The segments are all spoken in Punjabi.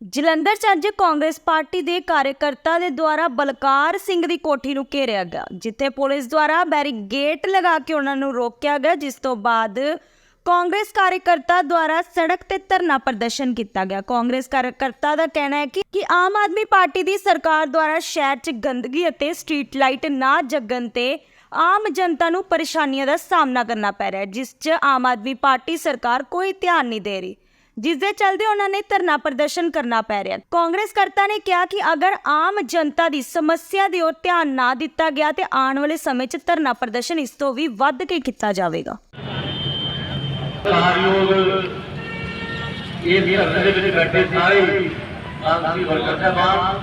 ਜਲੰਧਰ 'ਚ ਅੱਜ ਕਾਂਗਰਸ ਪਾਰਟੀ ਦੇ ਕਾਰਜਕਰਤਾ ਦੇ ਦੁਆਰਾ ਬਲਕਾਰ ਸਿੰਘ ਦੀ ਕੋਠੀ ਨੂੰ ਘੇਰਿਆ ਗਿਆ, ਜਿੱਥੇ ਪੁਲਿਸ ਦੁਆਰਾ ਬੈਰੀਗੇਟ ਲਗਾ ਕੇ ਉਹਨਾਂ ਨੂੰ ਰੋਕਿਆ ਗਿਆ, ਜਿਸ ਤੋਂ ਬਾਅਦ ਕਾਂਗਰਸ ਕਾਰਜਕਰਤਾ ਦੁਆਰਾ ਸੜਕ ਤੇ ਧਰਨਾ ਪ੍ਰਦਰਸ਼ਨ ਕੀਤਾ ਗਿਆ। ਕਾਂਗਰਸ ਕਾਰਜਕਰਤਾ ਦਾ ਕਹਿਣਾ ਹੈ ਕਿ ਕਿ ਆਮ ਆਦਮੀ ਪਾਰਟੀ ਦੀ ਸਰਕਾਰ ਦੁਆਰਾ ਸ਼ਹਿਰ 'ਚ ਗੰਦਗੀ ਅਤੇ ਸਟਰੀਟ ਲਾਈਟ ਨਾ ਜਗਣ ਤੇ ਆਮ ਜਨਤਾ ਨੂੰ ਪਰੇਸ਼ਾਨੀਆਂ ਦਾ ਸਾਹਮਣਾ ਕਰਨਾ ਪੈ ਰਿਹਾ ਹੈ, ਜਿਸ 'ਚ ਆਮ ਆਦਮੀ ਪਾਰਟੀ ਸਰਕਾਰ ਕੋਈ ਧਿਆਨ ਨਹੀਂ ਦੇ ਰਹੀ। ਜਿਸ ਦੇ ਚਲਦੇ ਉਹਨਾਂ ਨੇ ਧਰਨਾ ਪ੍ਰਦਰਸ਼ਨ ਕਰਨਾ ਪੈ ਰਿਹਾ ਕਾਂਗਰਸ ਕਰਤਾ ਨੇ ਕਿਹਾ ਕਿ ਅਗਰ ਆਮ ਜਨਤਾ ਦੀ ਸਮੱਸਿਆ ਦੀ ओर ਧਿਆਨ ਨਾ ਦਿੱਤਾ ਗਿਆ ਤੇ ਆਉਣ ਵਾਲੇ ਸਮੇਂ 'ਚ ਧਰਨਾ ਪ੍ਰਦਰਸ਼ਨ ਇਸ ਤੋਂ ਵੀ ਵੱਧ ਕੇ ਕੀਤਾ ਜਾਵੇਗਾ ਸਤਿਕਾਰਯੋਗ ਇਹ ਧਰਨੇ ਦੇ ਵਿੱਚ ਬੈਠੇ ਸਾਰੇ ਆਦਮੀ ਵਰਕਰ ਸਾਹਿਬਾਨ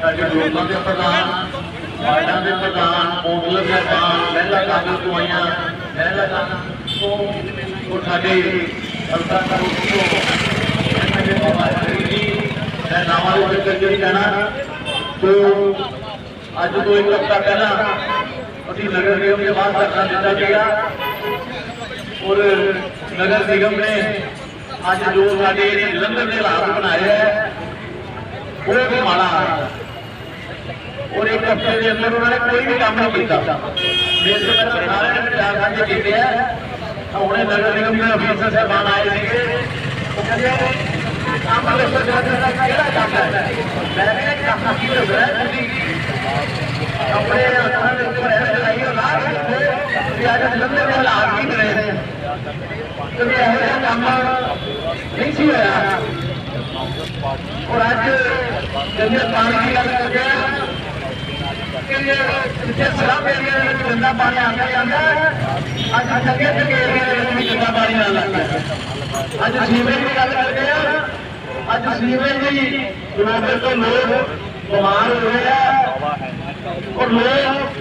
ਸਾਡੇ ਲੋਕਾਂ ਦੇ ਪ੍ਰਧਾਨ ਵਾਰਡਾਂ ਦੇ ਪ੍ਰਧਾਨ ਕੌਂਸਲਰ ਸਾਹਿਬਾਨ ਮਹਿਲਾ ਕਾਂਗਰਸ ਤੋਂ ਆਈਆਂ ਮਹਿਲਾ ਕਾਂਗਰਸ ਤੋਂ ਉਹ ਸਾਡੇ ਹਲਕਾ ਮੈਂ ਨਾਮਾਂ ਦੇ ਵਿੱਚ ਕਹਿਣਾ ਤੋਂ ਅੱਜ ਤੋਂ ਇੱਕ ਹਫ਼ਤਾ ਪਹਿਲਾਂ ਅਸੀਂ ਨਗਰ ਨਿਗਮ ਦੇ ਬਾਹਰ ਧਰਨਾ ਦਿੱਤਾ ਗਿਆ ਔਰ ਨਗਰ ਨਿਗਮ ਨੇ ਅੱਜ ਜੋ ਸਾਡੇ ਜਲੰਧਰ ਦੇ ਹਾਲਾਤ ਬਣਾਏ ਹੈ ਉਹ ਵੀ ਮਾੜਾ ਹੈ ਔਰ ਇੱਕ ਹਫ਼ਤੇ ਦੇ ਅੰਦਰ ਉਹਨਾਂ ਨੇ ਕੋਈ ਵੀ ਕੰਮ ਨਹੀਂ ਕੀਤਾ ਮੇਰੇ ਤੋਂ ਪਹਿਲਾਂ ਸਾਰਿਆਂ ਨੇ ਵਿਚਾਰ ਸਾਂਝੇ ਕੀਤੇ ਹੈ ਹੁਣੇ ਨਗਰ ਨਿਗਮ ਦੇ ਅਫੀਸਰ ਸਾਹਿਬਾਨ ਆਏ ਸੀਗੇ। ਉਹ ਕਹਿੰਦੇ ਕੰਮ ਦੇ ਸਰਕਾਰ ਦਾ ਕਿਹੜਾ ਕੰਮ ਹੈ? ਮੈਂ ਕਿਹਾ ਕੰਮ ਕੀ ਹੋ? ਤੁਸੀਂ ਆਪਣੇ ਹੱਥਾਂ ਦੇ ਉੱਪਰ ਇਹ ਚਲਾਈ ਉਹ ਕੇ ਵੀ ਅੱਜ ਜਲੰਧਰ ਦੇ ਹਾਲਾਤ ਕੀ ਬਣੇ ਨੇ ਤੇ ਇਹੋ ਕੰਮ ਨਹੀਂ ਸੀ ਹੋਇਆ। ਔਰ ਅੱਜ ਜੰਨੇ ਪਾਣੀ ਦੀ ਗੱਲ ਕਰਦੇ ਆ, ਕਿ ਜਿੱਥੇ ਸਲਾਮ ਦੇ ਵਿੱਚ ਗੰਦਾ ਪਾਣੀ ਆਉਂਦਾ ਜਾਂਦਾ, ਅੱਜ ਅੱਗੇ ਅੱਗੇ ਵੀ ਗੰਦਾ ਪਾਣੀ ਆਉਣ ਅੱਜ ਸੀਵਰੇਜ ਦੀ ਗੱਲ ਕਰਦੇ ਆ। ਅੱਜ ਸੀਵਰੇਜ ਦੀ ਜਮਾਨਤ ਤੋਂ ਲੋਕ ਬਿਮਾਰ ਹੋ ਰਹੇ ਆ। ਔਰ ਲੋਕ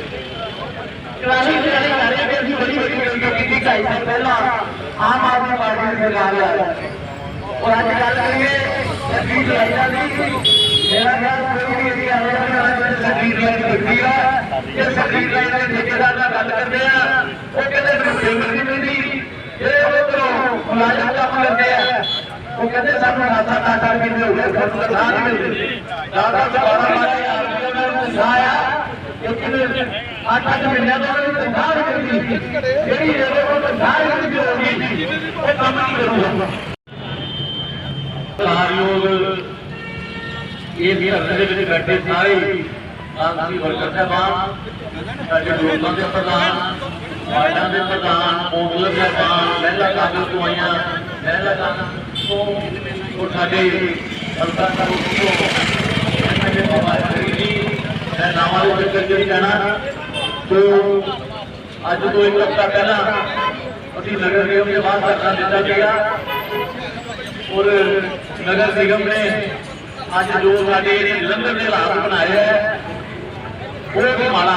ਕਲਾਸੀ ਦੀ ਗੱਲ ਕਰ ਰਹੇ ਕਿ ਬੜੀ ਬੜੀ ਗਲਤੀ ਕੀਤੀ ਢਾਈ ਸਾਲ ਪਹਿਲਾਂ। ਆਮ ਆਦਮੀ ਪਾਰਟੀ ਦੀ ਸਰਕਾਰ ਆ ਔਰ ਅੱਜ ਗੱਲ ਕਰੀਏ ਸਰਬੀਰ ਲਾਈਨਾਂ ਦੀ, ਮੇਰਾ ਖਿਆਲ ਕੋਈ ਵੀ ਇਹਦੀ ਆਵਾਜ਼ ਸਰਬੀਰ ਲਾਈਨ ਦਿੱਤੀ ਆ। ਜੇ ਸਰਬੀਰ ਲਾਈਨ ਦੇ ਠੇਕੇਦਾਰ ਨਾਲ ਗੱਲ ਕਰਦੇ ਆ, ਉਹ ਕਹਿੰਦੇ ਮੈਨੂੰ ਨਹੀਂ ਮਿਲਦੀ ਇਹ ਉਧਰੋਂ ਮੁਲਾਜ਼ਮ ਕੰਮ ਕਰਦੇ ਆ ਉਹ ਕਹਿੰਦੇ ਸਾਨੂੰ ਰਾਤਾ ਟਾਟਾ ਵੀ ਹੋ ਗਿਆ? ਸਾਨੂੰ ਤਨਖਾਹ ਨਹੀਂ ਮਿਲਦੀ। ਦਾਦਾ ਦੁਬਾਰਾ ਮਾਰੇ ਆਇਆ ਲੇਕਿਨ ਅੱਠ ਅੱਠ ਮਹੀਨਿਆਂ ਤੋਂ ਉਹਨਾਂ ਨੂੰ ਤਨਖਾਹ ਨਹੀਂ ਮਿਲਦੀ। ਜਿਹੜੀ ਇਹਦੇ ਕੋਲ ਤਨਖਾਹ ਨਹੀਂ ਮਿਲਦੀ ਉਹ ਕੰਮ ਨਹੀਂ ਕਰੂਗਾ। ਸਤਿਕਾਰਯੋਗ ਇਹ ਧਰਨੇ ਦੇ ਵਿੱਚ ਬੈਠੇ ਸਾਰੇ ਆਦਮੀ ਵਰਕਰ ਸਾਹਿਬਾਨ ਸਾਡੇ ਲੋਕਾਂ ਦੇ ਪ੍ਰਧਾਨ, ਵਾਰਡਾਂ ਦੇ ਪ੍ਰਧਾਨ ਕੌਂਸਲਰ ਸਾਹਿਬਾਨ ਮਹਿਲਾ ਕਾਂਗਰਸ ਤੋਂ ਆਈਆਂ, ਮਹਿਲਾ ਕਾਂਗਰਸ ਉਹ ਸਾਡੇ ਹਲਕਾ ਕਾਂਗਰਸ ਤੋਂ ਮੈਂ ਨਾਮਾਂ ਦੇ ਵਿੱਚ ਜਿਹੜੀ ਕਹਿਣਾ ਤੋਂ ਅੱਜ ਤੋਂ ਇੱਕ ਹਫ਼ਤਾ ਪਹਿਲਾਂ ਅਸੀਂ ਨਗਰ ਨਿਗਮ ਦੇ ਬਾਹਰ ਧਰਨਾ ਦਿੱਤਾ ਗਿਆ ਔਰ ਨਗਰ ਨਿਗਮ ਨੇ ਅੱਜ ਜੋ ਸਾਡੇ ਜਲੰਧਰ ਦੇ ਹਾਲਾਤ ਬਣਾਏ ਹੈ ਉਹ ਵੀ ਮਾੜਾ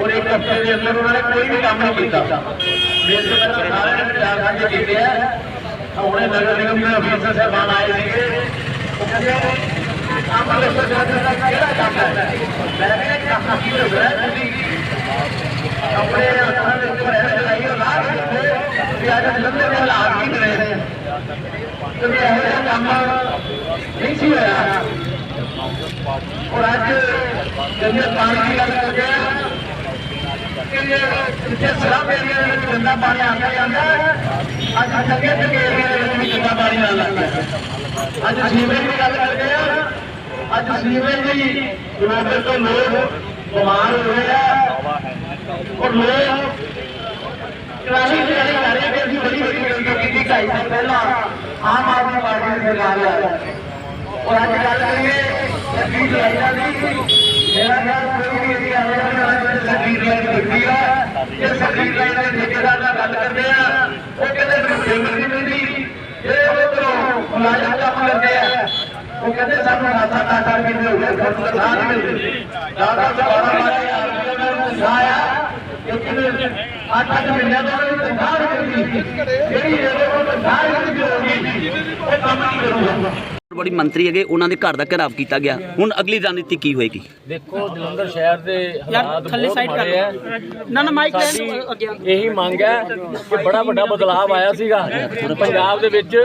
ਔਰ ਇੱਕ ਹਫ਼ਤੇ ਦੇ ਅੰਦਰ ਉਹਨਾਂ ਨੇ ਕੋਈ ਵੀ ਕੰਮ ਨਹੀਂ ਕੀਤਾ। ਮੇਰੇ ਤੋਂ ਪਹਿਲਾਂ ਸਾਰਿਆਂ ਨੇ ਵਿਚਾਰ ਸਾਂਝੇ ਕੀਤੇ ਹੈ ਹੁਣੇ ਨਗਰ ਨਿਗਮ ਦੇ ਅਫੀਸਰ ਸਾਹਿਬਾਨ ਆਏ ਸੀਗੇ ਉਹ ਕਹਿੰਦੇ ਕੰਮ ਸਰਕਾਰ ਦਾ ਕਿਹੜਾ ਕੰਮ ਹੈ? ਮੈਂ ਕਿਹਾ ਕੰਮ ਕੀ ਹੋ ਤੁਸੀਂ? ਆਪਣੇ ਹੱਥਾਂ ਦੇ ਉੱਪਰ ਇਹ ਚਲਾਈ ਉਹ ਲਾ ਕੇ ਵੀ ਅੱਜ ਜਲੰਧਰ ਦੇ ਹਾਲਾਤ ਕੀ ਰਹੇ ਨੇ। ਤੇ ਇਹੋ ਕੰਮ ਨਹੀਂ ਸੀ ਹੋਇਆ। ਔਰ ਅੱਜ ਜੰਨੇ ਪਾਣੀ ਦੀ ਗੱਲ ਕਿ ਜਿੱਥੇ ਸਲਾਮ ਦੇ ਵਿੱਚ ਗੰਦਾ ਪਾਣੀ ਆਉਂਦਾ ਜਾਂਦਾ ਅੱਜ ਅੱਗੇ ਅੱਗੇ ਏਰੀਆ ਦੇ ਵਿੱਚ ਵੀ ਅੱਜ ਸੀਵਰੇਜ ਦੀ ਗੱਲ ਕਰਦੇ ਆ। ਅੱਜ ਸੀਵਰੇਜ ਦੀ ਜਮਾਨਤ ਤੋਂ ਲੋਕ ਬਿਮਾਰ ਹੋ ਰਹੇ ਆ। ਔਰ ਲੋਕ ਕਲਾਸੀ ਦੀ ਗੱਲ ਕਰ ਰਹੇ ਆ ਬੜੀ ਬੜੀ ਗਲਤੀ ਕੀਤੀ ਢਾਈ ਸਾਲ ਪਹਿਲਾਂ। ਆਮ ਆਦਮੀ ਪਾਰਟੀ ਦੀ ਸਰਕਾਰ ਆ। ਔਰ ਅੱਜ ਗੱਲ ਕਰੀਏ ਸਰਬੀਰ ਲਾਈਨਾਂ ਦੀ, ਮੇਰਾ ਖਿਆਲ ਕੋਈ ਵੀ ਇਹਦੀ ਆਵਾਜ਼ ਸਰਬੀਰ ਲਾਈਨ ਦਿੱਤੀ ਆ। ਜੇ ਸਰਬੀਰ ਲਾਈਨ ਦੇ ਠੇਕੇਦਾਰ ਨਾਲ ਗੱਲ ਕਰਦੇ ਆ ਉਹ ਕਹਿੰਦੇ ਮੈਨੂੰ ਪੇਮੈਂਟ ਨਹੀਂ ਮਿਲਦੀ ਇਹ ਉਧਰੋਂ ਮੁਲਾਜ਼ਮ ਕੰਮ ਕਰਦੇ ਆ ਉਹ ਕਹਿੰਦੇ ਸਾਨੂੰ ਰਾਤਾ ਟਾਟਾ ਵੀ ਹੋ ਗਿਆ ਸਾਨੂੰ ਤਨਖਾਹ ਨਹੀਂ ਮਿਲਦੀ। ਦਾਦਾ ਦੁਬਾਰਾ ਮਾਰੇ ਆਇਆ। ਲੇਕਿਨ ਅੱਠ ਅੱਠ ਮਹੀਨੇ ਤੋਂ ਉਹਨਾਂ ਤਨਖਾਹ ਮਿਲਦੀ ਜਿਹੜੀ ਇਹਦੇ ਕੋਲ ਤਨਖਾਹ ਨਹੀਂ ਮਿਲਦੀ ਉਹ ਕੰਮ ਨਹੀਂ ਕਰੂਗਾ। ਬੜੀ ਮੰਤਰੀ ਹੈਗੇ ਉਹਨਾਂ ਦੇ ਘਰ ਦਾ ਘਰਾਵ ਕੀਤਾ ਗਿਆ। ਹੁਣ ਅਗਲੀ ਰਣਨੀਤੀ ਕੀ ਹੋਏਗੀ? ਦੇਖੋ ਜਲੰਧਰ ਸ਼ਹਿਰ ਦੇ ਹਾਲਾਤ ਥੱਲੇ ਸਾਈਡ ਕਰ ਨਾ ਨਾ ਮਾਈਕ ਲੈਣ ਅੱਗੇ ਇਹੀ ਮੰਗ ਹੈ ਕਿ ਬੜਾ ਵੱਡਾ ਬਦਲਾਅ ਆਇਆ ਸੀਗਾ। ਪੰਜਾਬ ਦੇ ਵਿੱਚ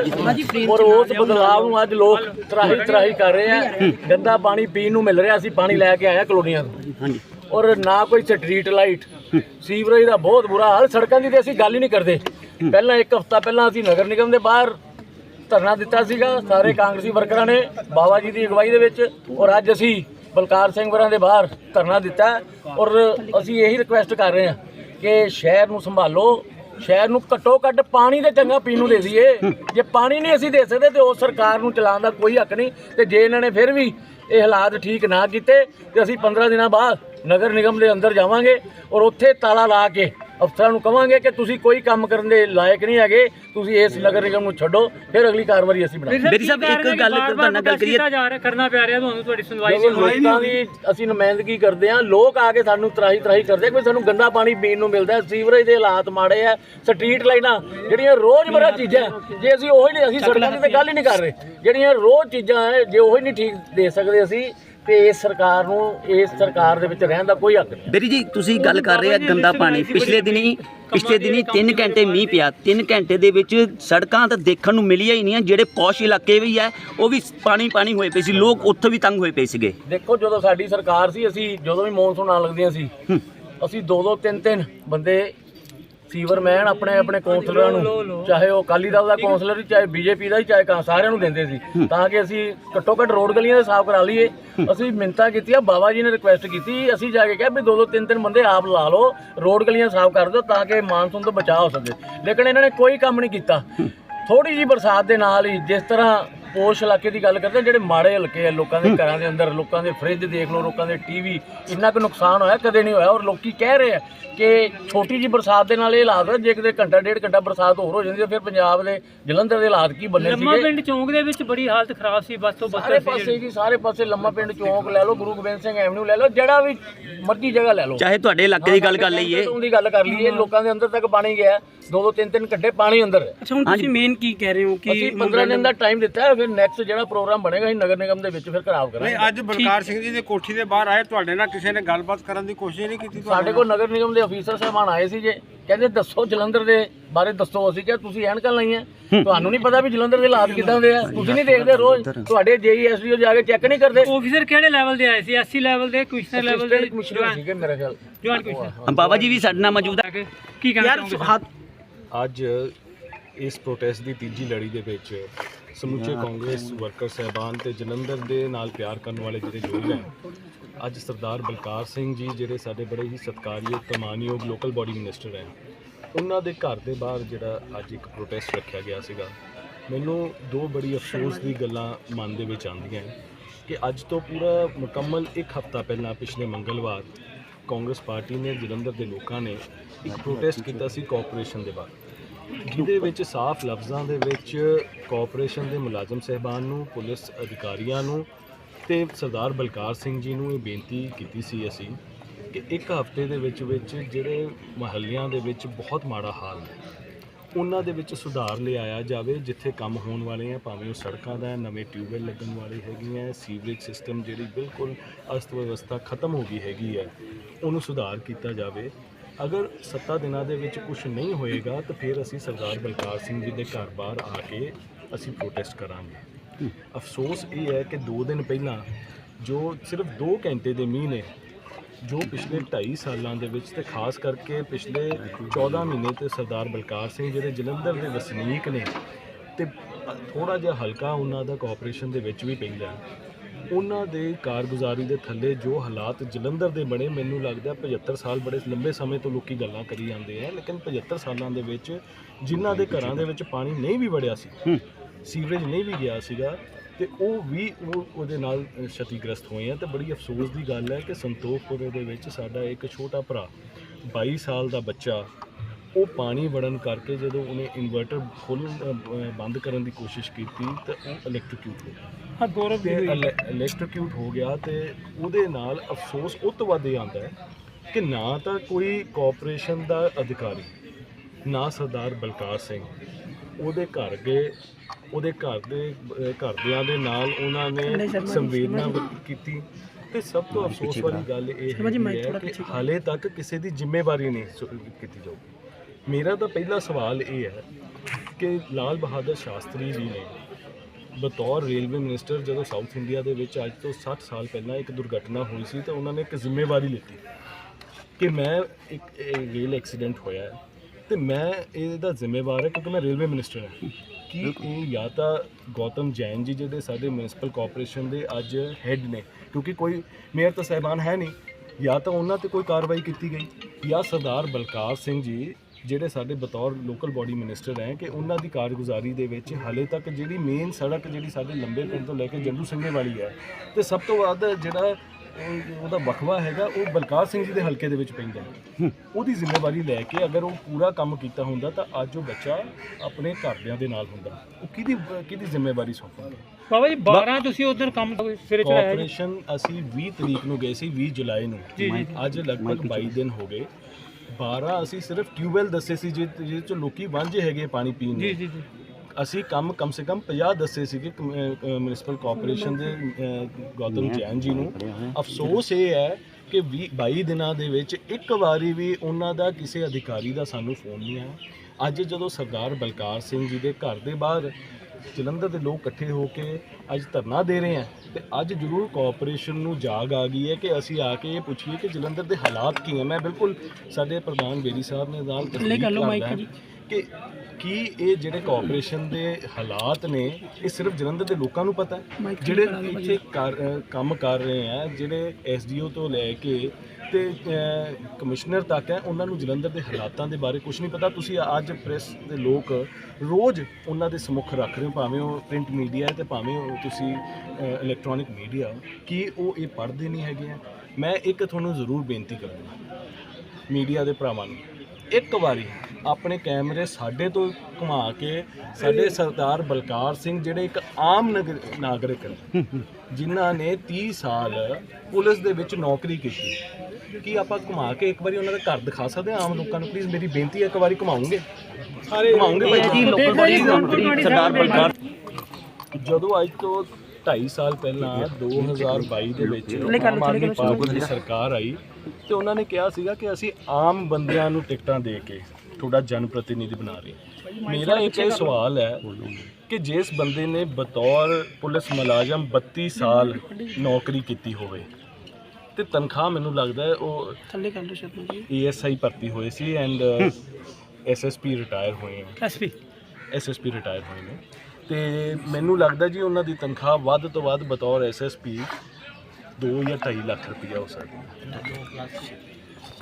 ਔਰ ਉਸ ਬਦਲਾਅ ਨੂੰ ਅੱਜ ਲੋਕ ਤਰਾਹੀ ਤਰਾਹੀ ਕਰ ਰਹੇ ਆ। ਗੰਦਾ ਪਾਣੀ ਪੀਣ ਨੂੰ ਮਿਲ ਰਿਹਾ ਸੀ ਪਾਣੀ ਲੈ ਕੇ ਆਇਆ ਕਲੋਨੀਆਂ ਤੋਂ। ਹਾਂਜੀ। ਔਰ ਨਾ ਕੋਈ ਸਟਰੀਟ ਲਾਈਟ ਸੀਵਰੇਜ ਦਾ ਬਹੁਤ ਬੁਰਾ ਹਾਲ ਸੜਕਾਂ ਦੀ ਤੇ ਅਸੀਂ ਗੱਲ ਹੀ ਨਹੀਂ ਕਰਦੇ। ਪਹਿਲਾਂ ਇੱਕ ਹਫ਼ਤਾ ਪਹਿਲਾਂ ਅਸੀਂ ਨਗਰ ਨਿਗਮ ਦੇ ਬਾਹਰ ਧਰਨਾ ਦਿੱਤਾ ਸੀਗਾ। ਸਾਰੇ ਕਾਂਗਰਸੀ ਵਰਕਰਾਂ ਨੇ ਬਾਬਾ ਜੀ ਦੀ ਅਗਵਾਈ ਦੇ ਵਿੱਚ ਔਰ ਅੱਜ ਅਸੀਂ ਬਲਕਾਰ ਸਿੰਘ ਵਰਾਂ ਦੇ ਬਾਹਰ ਧਰਨਾ ਦਿੱਤਾ ਔਰ ਅਸੀਂ ਇਹੀ ਰਿਕੁਐਸਟ ਕਰ ਰਹੇ ਹਾਂ ਕਿ ਸ਼ਹਿਰ ਨੂੰ ਸੰਭਾਲੋ। ਸ਼ਹਿਰ ਨੂੰ ਘੱਟੋ ਘੱਟ ਪਾਣੀ ਤੇ ਚੰਗਾ ਪੀਣ ਨੂੰ ਦੇ ਦਈਏ। ਜੇ ਪਾਣੀ ਨਹੀਂ ਅਸੀਂ ਦੇ ਸਕਦੇ ਤੇ ਉਹ ਸਰਕਾਰ ਨੂੰ ਚਲਾਉਣ ਦਾ ਕੋਈ ਹੱਕ ਨਹੀਂ ਤੇ ਜੇ ਇਹਨਾਂ ਨੇ ਫਿਰ ਵੀ ਇਹ ਹਾਲਾਤ ਠੀਕ ਨਾ ਕੀਤੇ ਤੇ ਅਸੀਂ 15 ਦਿਨਾਂ ਬਾਅਦ ਨਗਰ ਨਿਗਮ ਦੇ ਅੰਦਰ ਜਾਵਾਂਗੇ ਔਰ ਉੱਥੇ ਤਾਲਾ ਲਾ ਕੇ ਅਫਸਰਾਂ ਨੂੰ ਕਵਾਂਗੇ ਕਿ ਤੁਸੀਂ ਕੋਈ ਕੰਮ ਕਰਨ ਦੇ ਲਾਇਕ ਨਹੀਂ ਹੈਗੇ ਤੁਸੀਂ ਇਸ ਨਗਰ ਨਿਗਮ ਨੂੰ ਛੱਡੋ ਫਿਰ ਅਗਲੀ ਕਾਰਵਾਈ ਅਸੀਂ ਬਣਾਵਾਂਗੇ। ਬੇਦੀ ਸਾਹਿਬ ਇੱਕ ਗੱਲ ਤੁਹਾਡੇ ਨਾਲ ਗੱਲ ਕਰੀਏ। ਜਾ ਰਿਹਾ ਕਰਨਾ ਪੈ ਰਿਹਾ ਤੁਹਾਨੂੰ ਤੁਹਾਡੀ ਸੁਣਵਾਈ ਲੋਕਾਂ ਦੀ ਅਸੀਂ ਨੁਮਾਇੰਦਗੀ ਕਰਦੇ ਹਾਂ ਲੋਕ ਆ ਕੇ ਸਾਨੂੰ ਤਰਾਹੀ ਤਰਾਹੀ ਕਰਦੇ ਆ, ਕੋਈ ਸਾਨੂੰ ਗੰਦਾ ਪਾਣੀ ਪੀਣ ਨੂੰ ਮਿਲਦਾ ਹੈ, ਸੀਵਰੇਜ ਦੇ ਹਾਲਾਤ ਮਾੜੇ ਆ ਸਟਰੀਟ ਲਾਈਨਾਂ ਜਿਹੜੀਆਂ ਰੋਜ਼ਮਰਾ ਚੀਜ਼ਾਂ ਜੇ ਅਸੀਂ ਉਹੀ ਨਹੀਂ ਅਸੀਂ ਸੜਕਾਂ ਦੀ ਤਾਂ ਗੱਲ ਹੀ ਨਹੀਂ ਕਰ ਰਹੇ। ਜਿਹੜੀਆਂ ਰੋਜ਼ ਚੀਜ਼ਾਂ ਹੈ ਜੇ ਉਹੀ ਨਹੀਂ ਠੀਕ ਦੇ ਸਕਦੇ ਅਸੀਂ ਤੇ ਇਸ ਸਰਕਾਰ ਨੂੰ ਇਸ ਸਰਕਾਰ ਦੇ ਵਿੱਚ ਰਹਿਣ ਦਾ ਕੋਈ ਹੱਕ ਨਹੀਂ ਬੇਰੀ ਜੀ ਤੁਸੀਂ ਗੱਲ ਕਰ ਰਹੇ ਆ ਗੰਦਾ ਪਾਣੀ। ਪਿਛਲੇ ਦਿਨੀ ਪਿਛਲੇ ਦਿਨੀ 3 ਘੰਟੇ ਮੀਂਹ ਪਿਆ। 3 ਘੰਟੇ ਦੇ ਵਿੱਚ ਸੜਕਾਂ ਤਾਂ ਦੇਖਣ ਨੂੰ ਮਿਲੀਆਂ ਹੀ ਨਹੀਂ ਜਿਹੜੇ ਪੌਸ਼ ਇਲਾਕੇ ਵੀ ਆ ਉਹ ਵੀ ਪਾਣੀ ਪਾਣੀ ਹੋਏ ਪਏ ਸੀ। ਲੋਕ ਉੱਥੇ ਵੀ ਤੰਗ ਹੋਏ ਪਏ ਸੀਗੇ। ਦੇਖੋ ਜਦੋਂ ਸਾਡੀ ਸਰਕਾਰ ਸੀ ਅਸੀਂ ਜਦੋਂ ਵੀ ਮੌਨਸੂਨ ਆਉਣ ਲੱਗਦੀਆਂ ਸੀ ਅਸੀਂ ਦੋ ਦੋ ਤਿੰਨ ਤਿੰਨ ਬੰਦੇ ਸੀਵਰਮੈਨ ਆਪਣੇ ਆਪਣੇ ਕੌਂਸਲਰਾਂ ਨੂੰ ਚਾਹੇ ਉਹ ਅਕਾਲੀ ਦਲ ਦਾ ਕੌਂਸਲਰ ਹੀ ਚਾਹੇ ਬੀਜੇਪੀ ਦਾ ਹੀ ਚਾਹੇ ਕਾਂ ਸਾਰਿਆਂ ਨੂੰ ਦਿੰਦੇ ਸੀ। ਤਾਂ ਕਿ ਅਸੀਂ ਘੱਟੋ ਘੱਟ ਰੋਡ ਗਲੀਆਂ ਦੇ ਸਾਫ਼ ਕਰਾ ਲਈਏ। ਅਸੀਂ ਮਿੰਤਾ ਕੀਤੀਆਂ ਬਾਬਾ ਜੀ ਨੇ ਰਿਕੁਐਸਟ ਕੀਤੀ ਅਸੀਂ ਜਾ ਕੇ ਕਿਹਾ ਵੀ ਦੋ ਦੋ ਤਿੰਨ ਤਿੰਨ ਬੰਦੇ ਆਪ ਲਾ ਲਓ ਰੋਡ ਗਲੀਆਂ ਸਾਫ਼ ਕਰ ਦਿਓ ਤਾਂ ਕਿ ਮਾਨਸੂਨ ਤੋਂ ਬਚਾਅ ਹੋ ਸਕੇ। ਲੇਕਿਨ ਇਹਨਾਂ ਨੇ ਕੋਈ ਕੰਮ ਨਹੀਂ ਕੀਤਾ। ਥੋੜੀ ਜੀ ਬਰਸਾਤ ਦੇ ਨਾਲ ਹੀ ਜਿਸ ਤਰ੍ਹਾਂ ਪੋਸ਼ ਇਲਾਕੇ ਦੀ ਗੱਲ ਕਰਦੇ ਹਾਂ, ਜਿਹੜੇ ਮਾੜੇ ਹਲਕੇ ਆ ਲੋਕਾਂ ਦੇ ਘਰਾਂ ਦੇ ਅੰਦਰ ਲੋਕਾਂ ਦੇ ਫ੍ਰਿਜ ਦੇਖ ਲਓ ਲੋਕਾਂ ਦੇ ਟੀਵੀ ਇੰਨਾ ਕੁ ਨੁਕਸਾਨ ਹੋਇਆ ਕਦੇ ਨਹੀਂ ਹੋਇਆ ਔਰ ਲੋਕੀ ਕਹਿ ਰਹੇ ਆ ਕਿ ਛੋਟੀ ਜੀ ਬਰਸਾਤ ਦੇ ਨਾਲ ਇਹ ਹਾਲਾਤ ਆ, ਜੇ ਕਿਤੇ ਘੰਟਾ ਡੇਢ ਘੰਟਾ ਬਰਸਾਤ ਹੋਰ ਹੋ ਜਾਂਦੀ ਤਾਂ ਫਿਰ ਪੰਜਾਬ ਦੇ ਜਲੰਧਰ ਦੇ ਹਾਲਾਤ ਕੀ ਬੰਨੇ ਲੰਮਾ ਸੀਗੇ? ਪਿੰਡ ਚੌਂਕ ਦੇ ਵਿੱਚ ਬੜੀ ਹਾਲਤ ਖਰਾਬ ਸੀ ਬਸ ਤੋਂ ਸਾਰੇ ਬਸ ਪਾਸੇ ਜੀ ਸਾਰੇ ਪਾਸੇ ਲੰਮਾ ਪਿੰਡ ਚੌਂਕ ਲੈ ਲਓ ਗੁਰੂ ਗੋਬਿੰਦ ਸਿੰਘ ਐਵਨਿਊ ਲੈ ਲਓ ਜਿਹੜਾ ਵੀ ਮਰਜ਼ੀ ਜਗ੍ਹਾ ਲੈ ਲਓ। ਚਾਹੇ ਤੁਹਾਡੇ ਇਲਾਕੇ ਦੀ ਗੱਲ ਕਰ ਲਈਏ। ਉਹਦੀ ਗੱਲ ਕਰ ਲਈਏ ਲੋਕਾਂ ਦੇ ਅੰਦਰ ਤੱਕ ਪਾਣੀ ਗਿਆ ਦੋ ਦੋ ਤਿੰਨ ਤਿੰਨ ਘੰਟੇ ਪਾਣੀ ਅੰਦਰ। ਹੈ ਅੱਛਾ ਹੁਣ ਤੁਸੀਂ ਮੇਨ ਕੀ ਕਹਿ ਰਹੇ ਹੋ ਅਸੀਂ 15 ਦਿਨ ਦਾ ਟਾਈਮ ਦਿੱਤਾ ਹੈ ਫਿਰ ਨੈਕਸਟ ਜਿਹੜਾ ਪ੍ਰੋਗਰਾਮ ਬਣੇਗਾ ਅਸੀਂ ਨਗਰ ਨਿਗਮ ਦੇ ਵਿੱਚ ਫਿਰ ਖਰਾਬ ਕਰਾਂਗੇ। ਅੱਜ ਬਲਕਾਰ ਸਿੰਘ ਜੀ ਦੀ ਕੋਠੀ ਦੇ ਬਾਹਰ ਆਏ ਤੁਹਾਡੇ ਨਾਲ ਕਿਸੇ ਨੇ ਗੱਲਬਾਤ ਕਰਨ ਦੀ ਕੋਸ਼ਿਸ਼ ਨਹੀਂ ਕੀਤੀ ਸਾਡੇ ਕੋਲ ਨਗਰ ਨਿਗਮ ਦੇ ਅਫੀਸਰ ਸਾਹਿਬਾਨ ਆਏ ਸੀ ਜੇ ਕਹਿੰਦੇ ਦੱਸੋ ਜਲੰਧਰ ਦੇ ਬਾਰੇ ਦੱਸੋ ਅਸੀਂ ਕਿਹਾ ਤੁਸੀਂ ਐਨਕਾਂ ਲਾਈਆਂ। ਤੁਹਾਨੂੰ ਨਹੀਂ ਪਤਾ ਵੀ ਜਲੰਧਰ ਦੇ ਹਾਲਾਤ ਕਿਦਾਂ ਦੇ ਆ। ਤੁਸੀਂ ਨਹੀਂ ਦੇਖਦੇ ਰੋਜ਼ ਤੁਹਾਡੇ ਜੇਈਐਸਡੀਓ ਜਾ ਕੇ ਚੈੱਕ ਨਹੀਂ ਕਰਦੇ। ਆਫੀਸਰ ਕਿਹੜੇ ਲੈਵਲ ਦੇ ਆਏ ਸੀ? ਐਸਸੀ ਲੈਵਲ ਦੇ ਕਮਿਸ਼ਨਰ ਲੈਵਲ ਦੇ? ਕਮਿਸ਼ਨਰ ਸੀਗੇ ਮੇਰੇ ਖਿਆਲ। ਜੁਆਇੰਟ ਕਮਿਸ਼ਨਰ ਬਾਬਾ ਜੀ ਵੀ ਸਾਡੇ ਨਾਲ ਮੌਜੂਦ ਹੈ ਕੀ ਕਹਿਣਾ ਚਾਹੋਗੇ? ਅੱਜ ਇਸ ਪ੍ਰੋਟੈਸਟ ਦੀ ਤੀਜੀ ਲੜੀ ਦੇ ਵਿੱਚ ਸਮੁੱਚੇ ਕਾਂਗਰਸ ਵਰਕਰ ਸਹਿਬਾਨ ਤੇ ਜਲੰਧਰ ਦੇ ਨਾਲ ਪਿਆਰ ਕਰਨ ਵਾਲੇ ਜਿਹੜੇ ਲੋਕ ਹੈ, ਅੱਜ ਸਰਦਾਰ ਬਲਕਾਰ ਸਿੰਘ ਜੀ, ਜਿਹੜੇ ਸਾਡੇ ਬੜੇ ਹੀ ਸਤਿਕਾਰਯੋਗ ਕਮਾਨਯੋਗ ਲੋਕਲ ਬਾਡੀ ਮਿਨਿਸਟਰ ਹੈ, ਉਹਨਾਂ ਦੇ ਘਰ ਦੇ ਬਾਹਰ ਜਿਹੜਾ ਅੱਜ ਇੱਕ ਪ੍ਰੋਟੈਸਟ ਰੱਖਿਆ ਗਿਆ ਸੀਗਾ। ਮੈਨੂੰ ਦੋ ਬੜੀ ਅਫਸੋਸ ਦੀ ਗੱਲਾਂ ਮਨ ਦੇ ਵਿੱਚ ਆਉਂਦੀਆਂ ਕਿ ਅੱਜ ਤੋਂ ਪੂਰਾ ਮੁਕੰਮਲ ਇੱਕ ਹਫ਼ਤਾ ਪਹਿਲਾਂ ਪਿਛਲੇ ਮੰਗਲਵਾਰ ਕਾਂਗਰਸ ਪਾਰਟੀ ਨੇ ਜਲੰਧਰ ਦੇ ਲੋਕਾਂ ਨੇ ਇੱਕ ਪ੍ਰੋਟੈਸਟ ਕੀਤਾ ਸੀ ਕਾਰਪੋਰੇਸ਼ਨ ਦੇ ਬਾਹਰ। ਜਿਹਦੇ ਵਿੱਚ ਸਾਫ਼ ਲਫ਼ਜ਼ਾਂ ਦੇ ਵਿੱਚ ਕਾਰਪੋਰੇਸ਼ਨ ਦੇ ਮੁਲਾਜ਼ਮ ਸਹਿਬਾਨ ਨੂੰ, ਪੁਲਿਸ ਅਧਿਕਾਰੀਆਂ ਨੂੰ ਤੇ ਸਰਦਾਰ ਬਲਕਾਰ ਸਿੰਘ ਜੀ ਨੂੰ ਇਹ ਬੇਨਤੀ ਕੀਤੀ ਸੀ ਅਸੀਂ ਕਿ ਇੱਕ ਹਫ਼ਤੇ ਦੇ ਵਿੱਚ ਵਿੱਚ ਜਿਹੜੇ ਮਹੱਲਿਆਂ ਦੇ ਵਿੱਚ ਬਹੁਤ ਮਾੜਾ ਹਾਲ ਹੈ, ਉਹਨਾਂ ਦੇ ਵਿੱਚ ਸੁਧਾਰ ਲਿਆਇਆ ਜਾਵੇ, ਜਿੱਥੇ ਕੰਮ ਹੋਣ ਵਾਲੇ ਆ, ਭਾਵੇਂ ਉਹ ਸੜਕਾਂ ਦਾ ਨਵੇਂ ਟਿਊਬਵੈੱਲ ਲੱਗਣ ਵਾਲੇ ਹੈਗੇ ਹੈਗੀਆਂ ਸੀਵਰੇਜ ਸਿਸਟਮ ਜਿਹੜੀ ਬਿਲਕੁਲ ਅਸਤ ਵਿਵਸਥਾ ਖਤਮ ਹੋ ਗਈ ਹੈਗੀ ਹੈ, ਉਹਨੂੰ ਸੁਧਾਰ ਕੀਤਾ ਜਾਵੇ। ਅਗਰ ਸੱਤਾ ਦਿਨਾਂ ਦੇ ਵਿੱਚ ਕੁਝ ਨਹੀਂ ਹੋਏਗਾ, ਤਾਂ ਫਿਰ ਅਸੀਂ ਸਰਦਾਰ ਬਲਕਾਰ ਸਿੰਘ ਜੀ ਦੇ ਘਰ ਬਾਹਰ ਆ ਕੇ ਅਸੀਂ ਪ੍ਰੋਟੈਸਟ ਕਰਾਂਗੇ। ਅਫਸੋਸ ਇਹ ਹੈ ਕਿ 2 ਦਿਨ ਪਹਿਲਾਂ ਜੋ ਸਿਰਫ 2 ਘੰਟੇ ਦੇ ਮੀਂਹ ਨੇ, ਜੋ ਪਿਛਲੇ 2.5 ਸਾਲਾਂ ਦੇ ਵਿੱਚ ਤੇ ਖਾਸ ਕਰਕੇ ਪਿਛਲੇ 14 ਮਹੀਨੇ ਤੇ ਸਰਦਾਰ ਬਲਕਾਰ ਸਿੰਘ ਜਿਹੜੇ ਜਲੰਧਰ ਦੇ ਵਸਨੀਕ ਨੇ, ਤੇ ਥੋੜਾ ਜਿਹਾ ਹਲਕਾ ਉਹਨਾਂ ਦਾ ਕੋਆਪਰੇਸ਼ਨ ਦੇ ਵਿੱਚ ਵੀ ਪੈਂਦਾ ਉਹਨਾਂ ਦੇ ਕਾਰਗੁਜ਼ਾਰੀ ਦੇ ਥੱਲੇ ਜੋ ਹਾਲਾਤ ਜਲੰਧਰ ਦੇ ਬਣੇ ਮੈਨੂੰ ਲੱਗਦਾ 75 ਸਾਲ ਬੜੇ ਲੰਬੇ ਸਮੇਂ ਤੋਂ ਲੋਕੀ ਗੱਲਾਂ ਕਰੀ ਜਾਂਦੇ ਆ ਲੇਕਿਨ 75 ਸਾਲਾਂ ਦੇ ਵਿੱਚ ਜਿਨ੍ਹਾਂ ਦੇ ਘਰਾਂ ਦੇ ਵਿੱਚ ਪਾਣੀ ਨਹੀਂ ਵੀ ਵੜਿਆ ਸੀ ਸੀਵਰੇਜ ਨਹੀਂ ਵੀ ਗਿਆ ਸੀਗਾ ਤੇ ਉਹ ਵੀ ਉਹ ਉਹਦੇ ਨਾਲ ਛਤੀਗ੍ਰਸਤ ਹੋਏ ਆ ਤੇ ਬੜੀ ਅਫਸੋਸ ਦੀ ਗੱਲ ਹੈ ਕਿ ਸੰਤੋਖਪੁਰੇ ਦੇ ਵਿੱਚ ਸਾਡਾ ਇੱਕ ਛੋਟਾ ਭਰਾ 22 ਸਾਲ ਦਾ ਬੱਚਾ ਉਹ ਪਾਣੀ ਵੜਨ ਕਰਕੇ ਜਦੋਂ ਉਹਨੇ ਇਨਵਰਟਰ ਖੋਲ੍ਹਣ ਅ, ਬੰਦ ਕਰਨ ਦੀ ਕੋਸ਼ਿਸ਼ ਕੀਤੀ ਤਾਂ ਉਹ ਇਲੈਕਟ੍ਰਿਕਿਊਟ ਹੋ ਗਿਆ। ਹਾਂ ਗੌਰਵ ਤੇ ਇਲੈਕਟ੍ਰਿਕਿਊਟ ਹੋ ਗਿਆ ਤੇ ਉਹਦੇ ਨਾਲ ਅਫਸੋਸ ਉਹ ਤੋਂ ਵੱਧ ਇਹ ਆਉਂਦਾ ਹੈ ਕਿ ਨਾ ਤਾਂ ਕੋਈ ਕਾਰਪੋਰੇਸ਼ਨ ਦਾ ਅਧਿਕਾਰੀ ਨਾ ਸਰਦਾਰ ਬਲਕਾਰ ਸਿੰਘ। ਉਹਦੇ ਘਰ ਗਏ ਉਹਦੇ ਘਰ ਦੇ ਅਹ, ਘਰਦਿਆਂ ਦੇ ਨਾਲ ਉਹਨਾਂ ਨੇ ਸੰਵੇਦਨਾ ਵਿਅਕਤ ਕੀਤੀ। ਤੇ ਸਭ ਤੋਂ ਅਫਸੋਸ ਵਾਲੀ ਗੱਲ ਇਹ ਹੈਗੀ ਹੈ ਕਿ ਹਾਲੇ ਤੱਕ ਕਿਸੇ ਦੀ ਜ਼ਿੰਮੇਵਾਰੀ ਨਹੀਂ ਸੁ- ਕੀਤੀ ਜਾਊਗੀ। ਮੇਰਾ ਤਾਂ ਪਹਿਲਾ ਸਵਾਲ ਇਹ ਹੈ ਕਿ ਲਾਲ ਬਹਾਦਰ ਸ਼ਾਸਤਰੀ ਜੀ ਨੇ ਬਤੌਰ ਰੇਲਵੇ ਮਿਨਿਸਟਰ ਜਦੋਂ ਸਾਊਥ ਇੰਡੀਆ ਦੇ ਵਿੱਚ ਅੱਜ ਤੋਂ 60 ਸਾਲ ਪਹਿਲਾਂ ਇੱਕ ਦੁਰਘਟਨਾ ਹੋਈ ਸੀ ਤਾਂ ਉਹਨਾਂ ਨੇ ਇੱਕ ਜ਼ਿੰਮੇਵਾਰੀ ਲਿੱਤੀ ਕਿ ਮੈਂ ਇੱਕ ਰੇਲ ਐਕਸੀਡੈਂਟ ਹੋਇਆ ਹੈ ਤੇ ਮੈਂ ਇਹਦਾ ਜ਼ਿੰਮੇਵਾਰ ਹਾਂ ਕਿਉਂਕਿ ਮੈਂ ਰੇਲਵੇ ਮਿਨਿਸਟਰ ਹਾਂ। ਕਿ ਇਹ ਜਾਂ ਤਾਂ ਗੌਤਮ ਜੈਨ ਜੀ ਜਿਹੜੇ ਸਾਡੇ ਮਿਊਨਿਸਪਲ ਕਾਰਪੋਰੇਸ਼ਨ ਦੇ ਅੱਜ ਹੈੱਡ ਨੇ ਕਿਉਂਕਿ ਕੋਈ ਮੇਅਰ ਤਾਂ ਸਹਿਬਾਨ ਹੈ ਨਹੀਂ ਜਾਂ ਤਾਂ ਉਹਨਾਂ ਤੇ ਕੋਈ ਕਾਰਵਾਈ ਕੀਤੀ ਗਈ ਜਾਂ ਸਰਦਾਰ ਬਲਕਾਰ ਸਿੰਘ ਜੀ ਜਿਹੜੇ ਸਾਡੇ ਬਤੌਰ ਲੋਕਲ ਬਾਡੀ ਮਿਨਿਸਟਰ ਹੈ ਕਿ ਉਹਨਾਂ ਦੀ ਕਾਰਗੁਜ਼ਾਰੀ ਦੇ ਵਿੱਚ ਹਾਲੇ ਤੱਕ ਜਿਹੜੀ ਮੇਨ ਸੜਕ ਜਿਹੜੀ ਸਾਡੇ ਲੰਬੇ ਪਿੰਡ ਤੋਂ ਲੈ ਕੇ ਜੰਡੂ ਸਿੰਘੇ ਵਾਲੀ ਹੈ, ਤੇ ਸਭ ਤੋਂ ਵੱਧ ਜਿਹੜਾ ਉਹ- ਉਹਦਾ ਵਕਵਾ ਹੈਗਾ ਉਹ ਬਲਕਾਰ ਸਿੰਘ ਜੀ ਦੇ ਹਲਕੇ ਦੇ ਵਿੱਚ ਪੈਂਦਾ ਹੈ। ਉਹਦੀ ਜ਼ਿੰਮੇਵਾਰੀ ਲੈ ਕੇ ਅਗਰ ਉਹ ਪੂਰਾ ਕੰਮ ਕੀਤਾ ਹੁੰਦਾ ਤਾਂ ਅੱਜ ਉਹ ਬੱਚਾ ਆਪਣੇ ਘਰਦਿਆਂ ਦੇ ਨਾਲ ਹੁੰਦਾ। ਉਹ ਕਿਹਦੀ ਕਿਹਦੀ ਜ਼ਿੰਮੇਵਾਰੀ ਸੌਂਪਣਗੇ ਬਾਬਾ ਜੀ 12 ਤੁਸੀਂ ਉਧਰ ਕੰਮ ਸਿਰੇ ਚੜਾਇਆ ਜੀ। ਕਾਰਪੋਰੇਸ਼ਨ ਅਸੀਂ 20 ਤਰੀਕ ਨੂੰ ਗਏ ਸੀ 20 ਜੁਲਾਈ ਨੂੰ। ਜੀ, ਜੀ, ਅੱਜ ਲਗਭਗ 22 ਦਿਨ ਹੋ ਗਏ। 12 ਅਸੀਂ ਸਿਰਫ ਟਿਊਬਵੈਲ ਦੱਸੇ ਸੀ ਜਿਹਦੇ ਜਿਹਦੇ ਚ ਲੋਕੀ ਵਾਂਝੇ ਹੈਗੇ ਪਾਣੀ ਪੀਣ ਜੀ ਦੇ ਜੀ ਜੀ। ਅਸੀਂ ਕੰਮ ਕਮ ਸੇ ਕਮ 50 ਦੱਸੇ ਸੀਗੇ ਮਿਊਨਿਸਪਲ ਕਾਰਪੋਰੇਸ਼ਨ ਦੇ ਗੌਤਮ ਜੈਨ ਜੀ ਨੂੰ। ਅਫਸੋਸ ਇਹ ਹੈ ਕਿ 20 22 ਦਿਨਾਂ ਦੇ ਵਿੱਚ ਇੱਕ ਵਾਰੀ ਵੀ ਉਹਨਾਂ ਦਾ ਕਿਸੇ ਅਧਿਕਾਰੀ ਦਾ ਸਾਨੂੰ ਫੋਨ ਨਹੀਂ ਆਇਆ। ਅੱਜ ਜਦੋਂ ਸਰਦਾਰ ਬਲਕਾਰ ਸਿੰਘ ਜੀ ਦੇ ਘਰ ਦੇ ਬਾਹਰ ਜਲੰਧਰ ਦੇ ਲੋਕ ਇਕੱਠੇ ਹੋ ਕੇ ਅੱਜ ਧਰਨਾ ਦੇ ਰਹੇ ਆ ਤੇ ਅੱਜ ਜ਼ਰੂਰ ਕਾਰਪੋਰੇਸ਼ਨ ਨੂੰ ਜਾਗ ਆ ਗਈ ਹੈ ਕਿ ਅਸੀਂ ਆ ਕੇ ਇਹ ਪੁੱਛੀਏ ਕਿ ਜਲੰਧਰ ਦੇ ਹਾਲਾਤ ਕੀ ਹੈ। ਮੈਂ ਬਿਲਕੁਲ ਸਾਡੇ ਪ੍ਰਧਾਨ ਬੇਰੀ ਸਾਹਿਬ ਨੇ ਨਾਲ ਤਸਦੀਕ ਕਰਦਾ ਕਿ ਕੀ ਇਹ ਜਿਹੜੇ ਕਾਰਪੋਰੇਸ਼ਨ ਦੇ ਹਾਲਾਤ ਨੇ ਇਹ ਸਿਰਫ ਜਲੰਧਰ ਦੇ ਲੋਕਾਂ ਨੂੰ ਪਤਾ ਹੈ? ਜਿਹੜੇ ਇੱਥੇ ਕੰਮ ਕਰ ਰਹੇ ਆ ਜਿਹੜੇ ਐਸਡੀਓ ਤੋਂ ਲੈ ਕੇ ਤੇ ਕਮਿਸ਼ਨਰ ਤੱਕ ਹੈ ਉਹਨਾਂ ਨੂੰ ਜਲੰਧਰ ਦੇ ਹਾਲਾਤਾਂ ਦੇ ਬਾਰੇ ਕੁਝ ਨਹੀਂ ਪਤਾ। ਤੁਸੀਂ ਅੱਜ ਪ੍ਰੈਸ ਦੇ ਲੋਕ ਰੋਜ਼ ਉਹਨਾਂ ਦੇ ਸਮੁਖ ਰੱਖ ਰਹੇ ਹੋ ਭਾਵੇਂ ਉਹ ਪ੍ਰਿੰਟ ਮੀਡੀਆ ਹੈ ਤੇ ਭਾਵੇਂ ਉਹ ਤੁਸੀਂ ਇਲੈਕਟ੍ਰੋਨਿਕ ਮੀਡੀਆ ਕੀ ਉਹ ਇਹ ਪੜ੍ਹਦੇ ਨਹੀਂ ਹੈਗੇ ਮੈਂ ਇੱਕ ਤੁਹਾਨੂੰ ਜ਼ਰੂਰ ਬੇਨਤੀ ਕਰਾਂਗਾ ਮੀਡੀਆ ਦੇ ਭਰਾਵਾਂ ਨੂੰ। ਇੱਕ ਵਾਰੀ ਆਪਣੇ ਕੈਮਰੇ ਸਾਡੇ ਤੋਂ ਘੁਮਾ ਕੇ ਸਾਡੇ ਸਰਦਾਰ ਬਲਕਾਰ ਸਿੰਘ ਜਿਹੜੇ ਇੱਕ ਆਮ ਨਗਰ- ਨਾਗਰਿਕ ਨੇ ਜਿਨ੍ਹਾਂ ਨੇ 30 ਸਾਲ ਪੁਲਿਸ ਦੇ ਵਿੱਚ ਨੌਕਰੀ ਕੀਤੀ। ਕੀ ਆਪਾਂ ਘੁਮਾ ਕੇ ਇੱਕ ਵਾਰੀ ਉਹਨਾਂ ਦਾ ਘਰ ਦਿਖਾ ਸਕਦੇ ਹਾਂ ਆਮ ਲੋਕਾਂ ਨੂੰ? ਪਲੀਜ਼ ਮੇਰੀ ਬੇਨਤੀ ਹੈ ਇੱਕ ਵਾਰੀ ਘੁਮਾਉਂਗੇ। ਸਾਰੇ ਘੁਮਾਉਂਗੇ ਜੀ ਸਰਦਾਰ ਬਲਕਾਰ ਜਦੋਂ ਅੱਜ ਤੋਂ 2.5 ਸਾਲ ਪਹਿਲਾਂ 2022 ਦੇ ਵਿੱਚ ਆਮ ਆਦਮੀ ਪਾਰਟੀ ਦੀ ਸਰਕਾਰ ਆਈ ਤੇ ਉਹਨਾਂ ਨੇ ਕਿਹਾ ਸੀਗਾ ਕਿ ਅਸੀਂ ਆਮ ਬੰਦਿਆਂ ਨੂੰ ਟਿਕਟਾਂ ਦੇ ਕੇ ਤੁਹਾਡਾ ਜਨ ਪ੍ਰਤੀਨਿਧੀ ਬਣਾ ਰਹੇ ਹਾਂ। ਮੇਰਾ ਇੱਕ ਇਹ ਸਵਾਲ ਹੈ ਕਿ ਜਿਸ ਬੰਦੇ ਨੇ ਬਤੌਰ ਪੁਲਿਸ ਮੁਲਾਜ਼ਮ 32 ਸਾਲ ਨੌਕਰੀ ਕੀਤੀ ਹੋਵੇ ਤੇ ਤਨਖਾਹ ਮੈਨੂੰ ਲੱਗਦਾ ਹੈ ਉਹ ਥੱਲੇ ਕਰ ਲਓ ਸ਼ਰਮਾ ਜੀ। ਏਐਸਆਈ ਭਰਤੀ ਹੋਏ ਸੀ ਐਂਡ ਐਸਐਸਪੀ ਰਿਟਾਇਰ ਹੋਏ ਨੇ। ਐਸਪੀ ਐਸਐਸਪੀ ਰਿਟਾਇਰ ਹੋਏ ਨੇ। ਤੇ ਮੈਨੂੰ ਲੱਗਦਾ ਜੀ ਉਹਨਾਂ ਦੀ ਤਨਖਾਹ ਵੱਧ ਤੋਂ ਵੱਧ ਬਤੌਰ ਐਸਐਸਪੀ 2 ਜਾਂ 2.5 ਲੱਖ ਰੁਪਇਆ ਹੋ ਸਕਦਾ। ਹੈ